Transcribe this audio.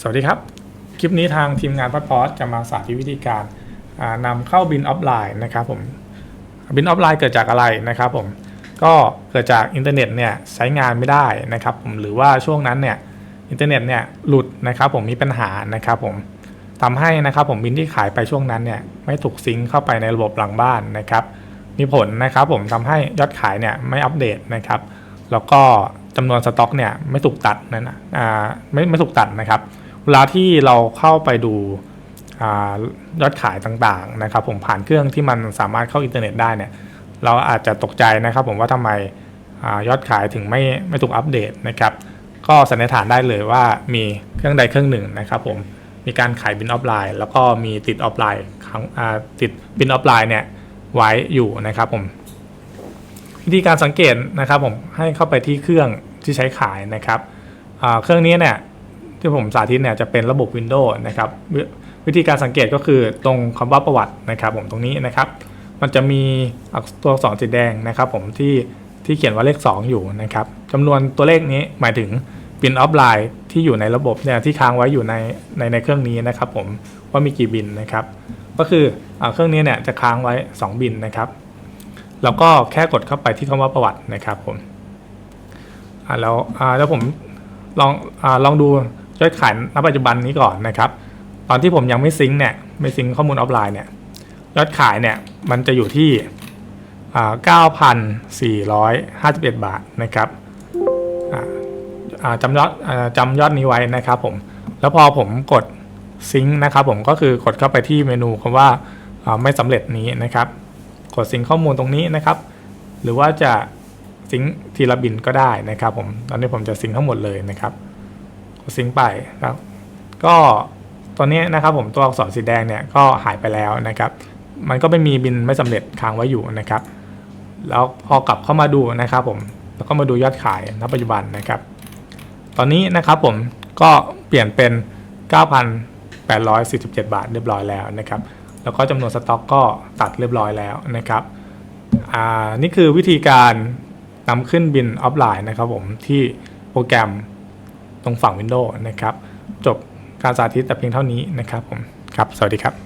สวัสดีครับ คลิปนี้ทางทีมงานพัดพอสจะมาสาธิตวิธีการอ่านำเข้าบินออฟไลน์นะครับผมบินออฟไลน์เกิดจากอะไรนะครับผมก็เกิดจากอินเทอร์เน็ตเนี่ยใช้งานไม่ได้นะครับผมหรือว่าช่วงนั้นเนี่ยอินเทอร์เน็ตเนี่ยหลุดนะครับผมมีปัญหานะครับผมทำให้นะครับผมบินที่ขายไปช่วงนั้นเนี่ยไม่ถูกซิงเข้าไปในระบบหลังบ้านนะครับมีผลนะครับผมทำให้ยอดขายเนี่ยไม่อัปเดตนะครับแล้วก็จำนวนสต็อกเนี่ยไม่ถูกตัดนั่นนะอ่าไม่ไม่ถูกตัดนะครับ เวลาที่เราเข้าไปดูอยอดขายต่างๆนะครับ ผมผ่านเครื่องที่มันสามารถเข้าอินเทอร์เน็ตได้เนี่ยเราอาจจะตกใจนะครับ ผมว่าทำไมอยอดขายถึงไม่ไม่ถูกอัปเดตนะครับ ก็สันนิษฐานได้เลยว่ามีเครื่องใดเครื่องหนึ่งนะครับ ผมมีการขายบินออฟไลน์ แล้วก็มีติดออฟไลน์ครั้งติดบินออฟไลน์เนี่ยไว้อยู่นะครับผมวิธีการสังเกตนะครับ ผมให้เข้าไปที่เครื่องที่ใช้ขายนะครับเครื่องนี้เนี่ย ที่ผมสาธิตเนี่ยจะเป็นระบบ Windows นะครับววิธีการสังเกตก็คือตรงคำว่าประวัตินะครับ ผมตรงนี้นะครับ มันจะมีตัวอักษรสีแดงนะครับ ผมที่ที่เขียนว่าเลข 2 อยู่นะครับจำนวนตัวเลขนี้หมายถึงบินออฟไลน์ที่อยู่ในระบบเนี่ยที่ค้างไว้อยู่ในในในเครื่องนี้นะครับ ผมว่ามีกี่บินนะครับ ก็คืออเครื่องนี้เนี่ยจะค้างไว้ 2 บินนะครับแล้วก็แค่กดเข้าไปที่คำว่าประวัตินะครับผมแล้วแล้วผมลองอลองดู ยอดขายณปัจจุบันนี้ก่อนนะครับ ตอนที่ผมยังไม่ซิงค์เนี่ยไม่ซิงค์ข้อมูลออฟไลน์เนี่ยยอดขายเนี่ยมันจะอยู่ที่ 9,451 บาทนะครับจำยอดจำยอดนี้ไว้นะครับผม แล้วพอผมกดซิงค์นะครับผมก็คือกดเข้าไปที่เมนูคำว่าอ่าไม่สำเร็จนี้นะครับ กดสิงข้อมูลตรงนี้นะครับ หรือว่าจะสิงทีละบินก็ได้นะครับผม ตอนนี้ผมจะสิงทั้งหมดเลยนะครับ กดสิงไปครับ ก็ตัวนี้นะครับผมตัวอักษรสีแดงเนี่ยก็หายไปแล้วนะครับ มันก็ไม่มีบินไม่สำเร็จค้างไว้อยู่นะครับ แล้วพอกลับเข้ามาดูนะครับผมแล้วก็มาดูยอดขายณปัจจุบันนะครับ ตอนนี้นะครับผมก็เปลี่ยนเป็น 9,847 บาทเรียบร้อยแล้วนะครับ แล้วก็จำนวนสต็อกก็ตัดเรียบร้อยแล้วนะครับอ่านี่คือวิธีการนำขึ้นบินออฟไลน์นะครับผมที่โปรแกรม ตรงฝั่ง Windows นะครับ จบการสาธิตแต่เพียงเท่านี้นะครับผมครับ สวัสดีครับ